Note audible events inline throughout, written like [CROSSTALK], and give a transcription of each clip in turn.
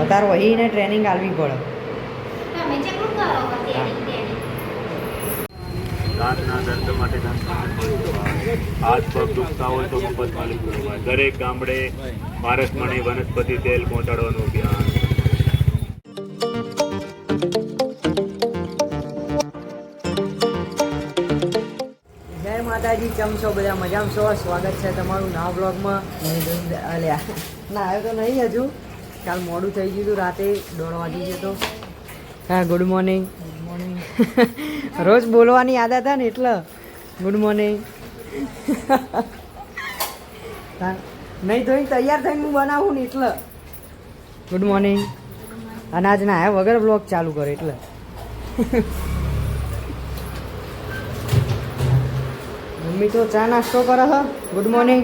અત્યારે વહીને ટ્રેનિંગ આલવી પડે. હાથ પગ દુખતા હોય તો મફત દરેક ગામડે પારસમણી વનસ્પતિ તેલ પહોંચાડવાનું અભિયાન. જય માતાજી કેમ છો બધા? મજામાં છો? સ્વાગત છે તમારું નવા બ્લોગમાં અલ્યા ના આવ્યો તો નહીં હજુ. કાલ મોડું થઈ ગયું હતું રાતે દોઢ વાગી ગયો તો. હા ગુડ મોર્નિંગ ગુડ મોર્નિંગ રોજ બોલવાની યાદ હતા ને એટલે. ગુડ મોર્નિંગ [LAUGHS] નહીં તો તૈયાર થઈને હું બનાવું ને એટલે. ગુડ મોર્નિંગ અનાજ ના આવ્યા વગર બ્લોગ ચાલુ કરે એટલે. [LAUGHS] મમ્મી તો ચા નાસ્તો કરે હ. ગુડ મોર્નિંગ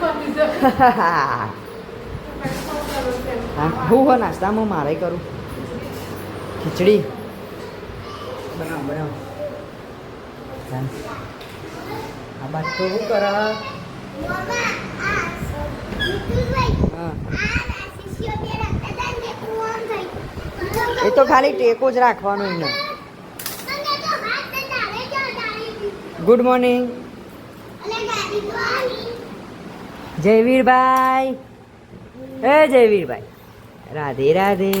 હા હું હો નાસ્તામાં મારે કરું. ખીચડી. બનાવ બનાવ. આ બાદ તો શું કરે? હા. એ તો ખાલી ટેકો જ રાખવાનો એમને ગુડ મોર્નિંગ જયવીરભાઈ. એ જયવીરભાઈ. રાધે રાધે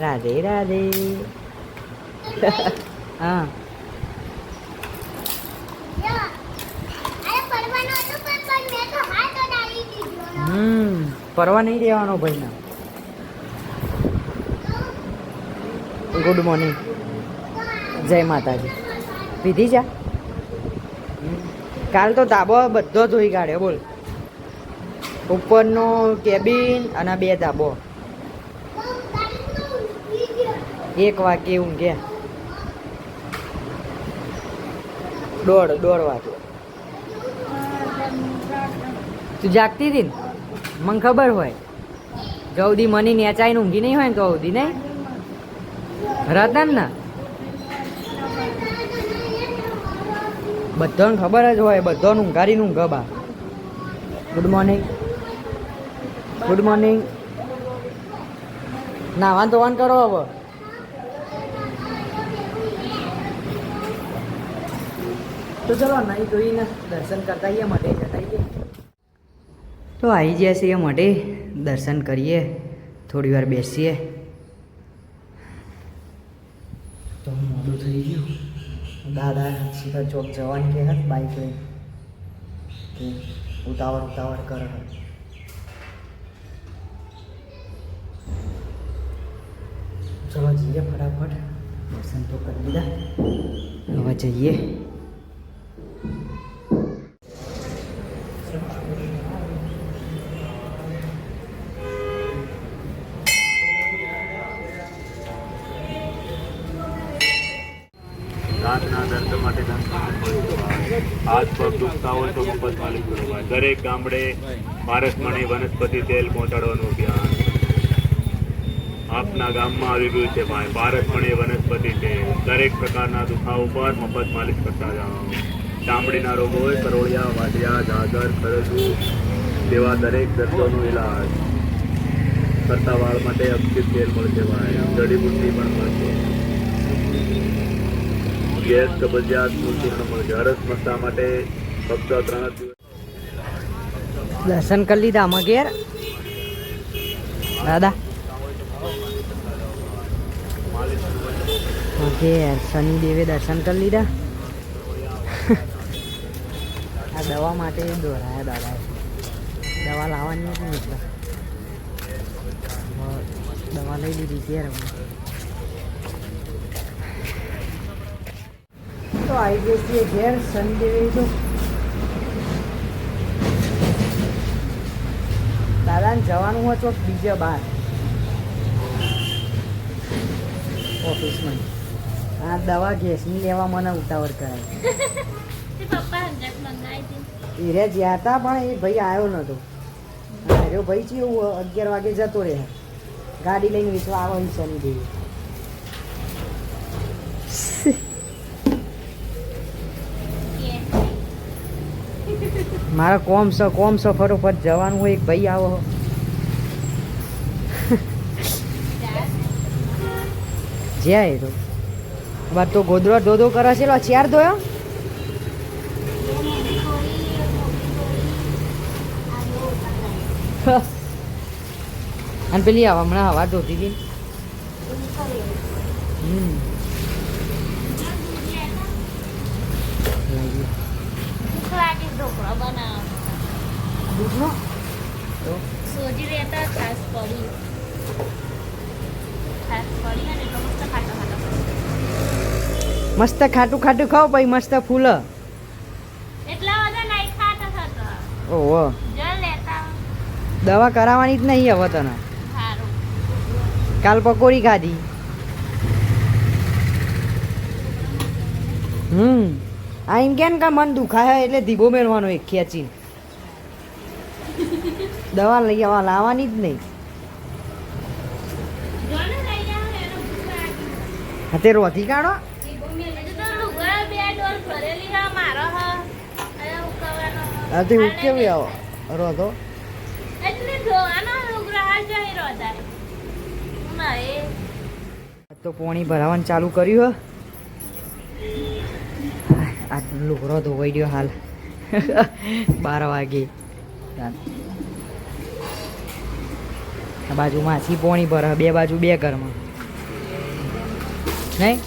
રાધે રાધે. [LAUGHS] હા. હમ પરવા નહીં દેવાનો ભાઈ ના. ગુડ મોર્નિંગ જય માતાજી. પીધી જા કાલ તો ધાબો બધો ધોઈ કાઢ્યો, બોલ. ઉપરનો કેબિન અને બે ધાબો. એક વાગે ઊંઘે. દોઢ દોઢ વાગે. તું જાગતી હતી ને? મને ખબર હોય. જવદી મની નેચાઈને ઊંઘી નહીં હોય ને તો અવધી નહીં? રતન ને બધાને ખબર જ હોય, બધાને ઊંઘારીને ઊંઘ બા. ગુડ મોર્નિંગ ગુડ મોર્નિંગ નાવાન ધોવાન કરો હવે. તો ચલો નહીં ધોઈને દર્શન કરતા આવીએ માટે જતા આવીએ. તો આવી ગયા છીએ માટે દર્શન કરીએ થોડી વાર બેસીએ. તો મોડું થઈ ગયું. દાદા સીધા ચોક જવાની કે બાઈક લઈને. ઉતાવળ ઉતાવળ કરે. ચલો જઈએ ફટાફટ. દર્શન તો કરી દીધા હવે જઈએ. દાંતના દર્દ માટે હાથ પગ દુખતા હોય તો મફત માલિશ કરવા દરેક ગામડે પારસમણી વનસ્પતિ તેલ પહોંચાડવાનું અભિયાન. આપના ગામમાં આવી ગયું છે ભાઈ. પારસમણી વનસ્પતિ છે. દરેક પ્રકારના દુખાવ પર મફત માલિશ કરતા જાઓ. ચામડીના રોગો હોય, કરોળિયા વાટિયા જાગર ખરજુ તેવા દરેક દર્દોનો ઇલાજ કરતા વાળ માટે અક્ષિત તેલ મળશે ભાઈ. જડીબુટ્ટી પણ મળશે. ગેસ, કબજિયાત પૂર્ણ મળશે. હરસ મસ્તા માટે ફક્ત ત્રણ દિવસ. દર્શન કરી લીધા આમાં ઘેર? દાદા? ઓકે, શનિદેવે દર્શન કરી લીધા. આ દવા માટે દોરાયા દાદાએ. દવા લાવવાની હતી મિત્ર. દવા લઈ લીધી ઘેર તો આવી ગયો છીએ ઘેર શનિદેવે તો. દાદાને જવાનું હોય તો બીજા બાર. ઓફિસમાં. આ દવા ગેસની લેવા મને ઉતાવળ કરાય હીરે [LAUGHS] જ્યાં હતા પણ એ ભાઈ આવ્યો નહોતો આવ્યો ભાઈ છે એવું અગિયાર વાગે જતો રહે. ગાડી લઈને વેચવા આવે શનિ દેવી. [LAUGHS] મારા કોમ સ કોમ સફર ઉપર જવાનું હોય એક ભાઈ આવો. જ્યાં એ તો. બાર તો ગોદડો ધોધો કરે છે ચાર ધોયો. અને પેલી હમણાં હવા ધોતી હતી. દૂધનો સોજી રહેતા ખાસ પડી છાસ પડી અને એટલો મસ્ત ખાટો ખાટો પડી. મસ્ત ખાટું ખાટું ખાવ પછી મસ્ત ફૂલ. ઓહો. દવા કરાવવાની જ નહીં હવે તને. કાલ પકોડી ખાધી. હમ. આ એમ કેમ કે મન દુખાય એટલે ધીબો મેળવાનો એક ખેંચી દવા લઈ આવવા લાવવાની જ નહીં. હા તે રોધી કાઢો હજુ તો લુગડા બે ડોલ ભરેલી હા મારો હા અને ઉકવવાનો હા હું કેવી આવો? ના એ. તો પોણી ભરાવાનું ચાલુ કર્યું હે. આ લુગડો ધોવાઈ ગયો હાલ. [LAUGHS] બાર વાગે. આ બાજુ માછી પોણી ભરા બે બાજુ બે ઘરમાં. નહીં?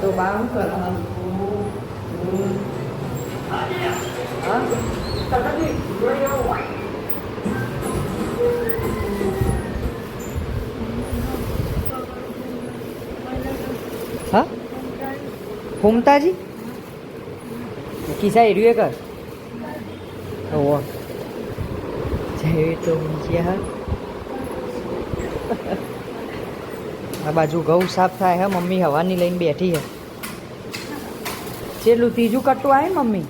તો બાર શું કરે હા? હોમતાજી કિસ્સા એર્યું કર ઓ જય તો આ બાજુ ઘઉં સાફ થાય હે, મમ્મી હવાની લઈને બેઠી હે. છેલ્લું ત્રીજું કટ્ટું આવે મમ્મી?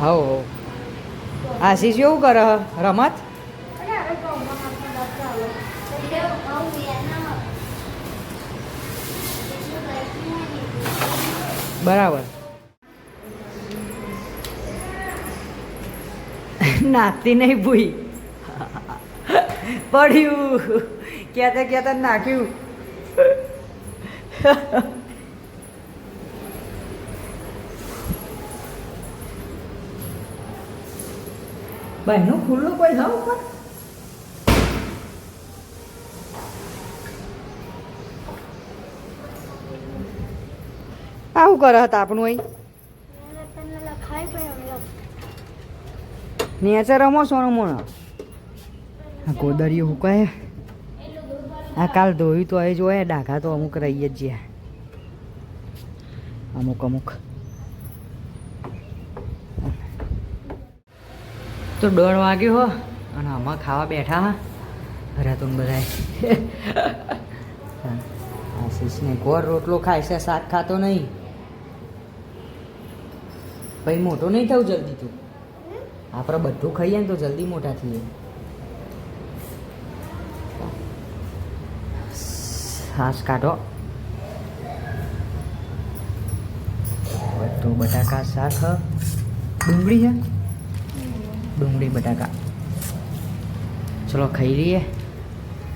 હો આશીષ એવું કરે રમત? બરાબર. [LAUGHS] નાખતી નહીં ભૂઈ. પડ્યું. ક્યાં ક્યાંતા નાખ્યું. બહેનો ખુલ્લું કોઈ હા ઉપર? આવું કરે હતા આપણું અહીં. નેચે રમો સોનું મોણ આ ગોદરીઓ હુકાય. આ કાલ ધોયું તો અહીં જોયે, ડાઘા તો અમુક રહીએ જ જ્યાં. અમુક અમુક. તો દોઢ વાગ્યો હો, અને આમાં ખાવા બેઠા હા. અરે તો બધા આશીષને ગોળ રોટલો ખાય છે, શાક ખાતો નહીં. પછી મોટો નહીં થવું જલ્દી તું. આપણે બધું ખાઈએ ને તો જલ્દી મોટા થઈએ. છાશ કાઢો. બધું બટાકા, શાક. ડુંગળી છે? ડુંગળી, બટાકા. ચલો ખાઈ લઈએ.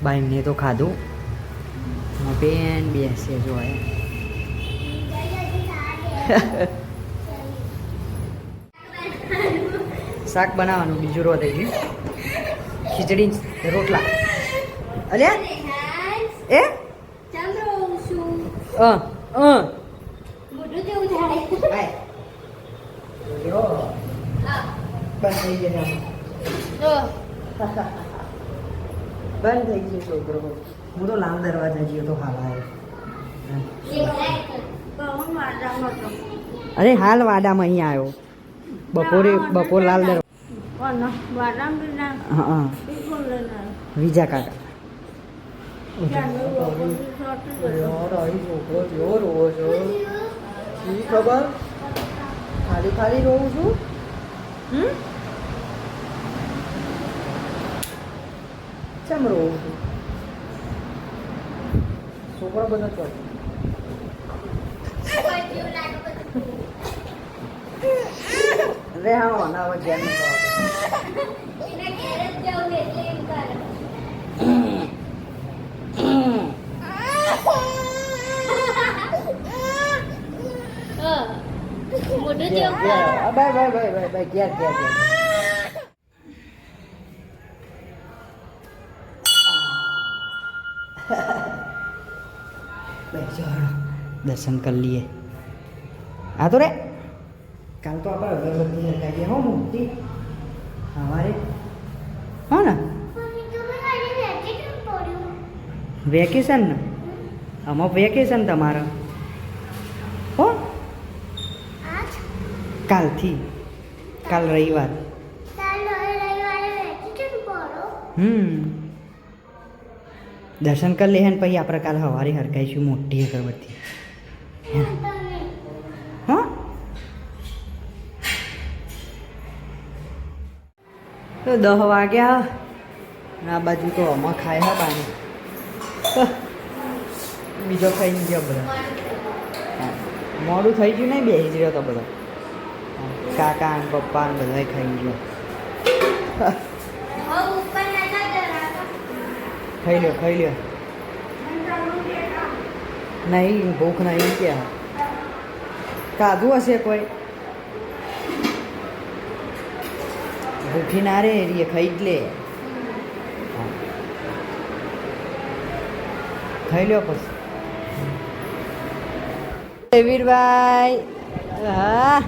બાઈ મેં તો ખાધું. બેન બેસે જો શાક બનાવવાનું બીજું રો થઈ ગયું. ખીચડી રોટલા. અલ્યા? એ અ અ. બંધ થઈ ગયા બંધ થઈ ગયો છોકરો. હું તો લાંબ દરવાજા ગયો તો હાલ આવ્યો. અરે હાલ વાડામાં અહીં આવ્યો. બપોરે બપોર લાલ દરવાજા. હા બીજા કાકા ખબર ખાલી ખાલી રોવું છું ચમ રોવું છું છોકરો બધો છો રેહાણો ના વગેરે ઘેર ઘેર ઘેર બેસો હેડો. દર્શન કરી લઈએ. આ તો રે. કાલ તો આપણે અગરબત્તી લગાવીએ હો મૂર્તિ. સવારે. હો ને. વેકેશન ને? આમાં વેકેશન તમારે. કાલથી કાલ રવિવાર. હમ. દર્શન કરી લે ને પછી આપણે કાલ સવારે હરકાઈશું મોટી અગરબત્તી. હા તો દહ વાગ્યા. આ બાજુ તો આમાં ખાય હા બાને બીજો ખાઈ ગયો બધા. મોડું થઈ ગયું નહીં બેસી જ રહ્યો તો બધો. કાકા ને પપ્પા ને બધાય ખાઈ ગયો ખાઈ લ્યો ખાઈ લ્યો નહીં ભૂખ નહીં કે કાધું હશે કોઈ ભૂખી ના રે એ ખાઈ જ લે. ખાઈ લ્યો પછી વીરભાઈ હા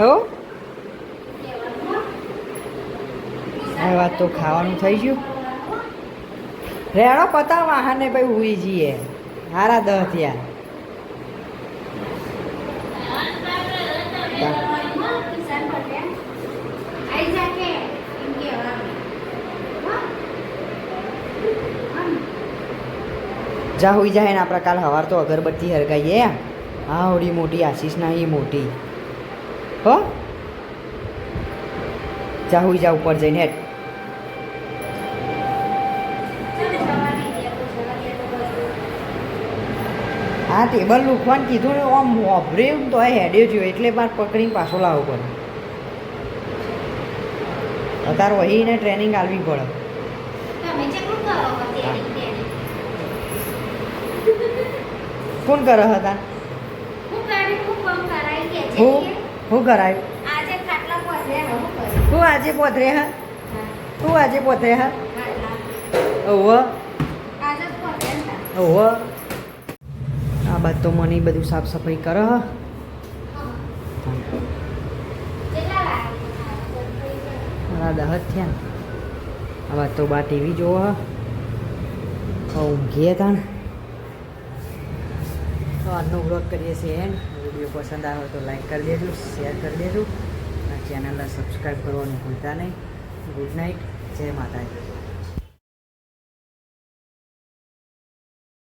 હો? આ વાત તો ખાવાનું થઈ ગયું. રેડો પતા વાહને ભાઈ હુઈ જઈએ. હારા દહ થયા. જા હોઈ જાય ને આપણે કાલ સવાર તો અગરબત્તી હરગાઈએ. હા હોડી મોટી આશીષ ના એ મોટી. હો? જા હોઈ જા ઉપર જઈને હા ટેબલ લૂખવાનું કીધું ને આમ મોભરે તો આ હેડે જોયો એટલે મારે પકડીને પાછો લાવવો પડે. અત્યારે વહીને ટ્રેનિંગ આલવી પડે. કોણ કરે હતા હું? હું કરાયું? તું આજે પોતરે હા? તું આજે પોતરે હા? ઓહો. ઓવ આ બાદ તો મને બધું સાફ સફાઈ કરો મારા દહત થયા. આ બાદ તો બા ટીવી જોવો હા ઊંઘીએ તાણ. તો આજનો વ્લોગ કરીએ છીએ એન્ડ. વીડિયો પસંદ આવે તો લાઈક કરી દેજો શેર કરી દેજો. અને ચેનલને સબસ્ક્રાઈબ કરવાનું ભૂલતા નહીં. ગુડ નાઇટ જય માતાજી.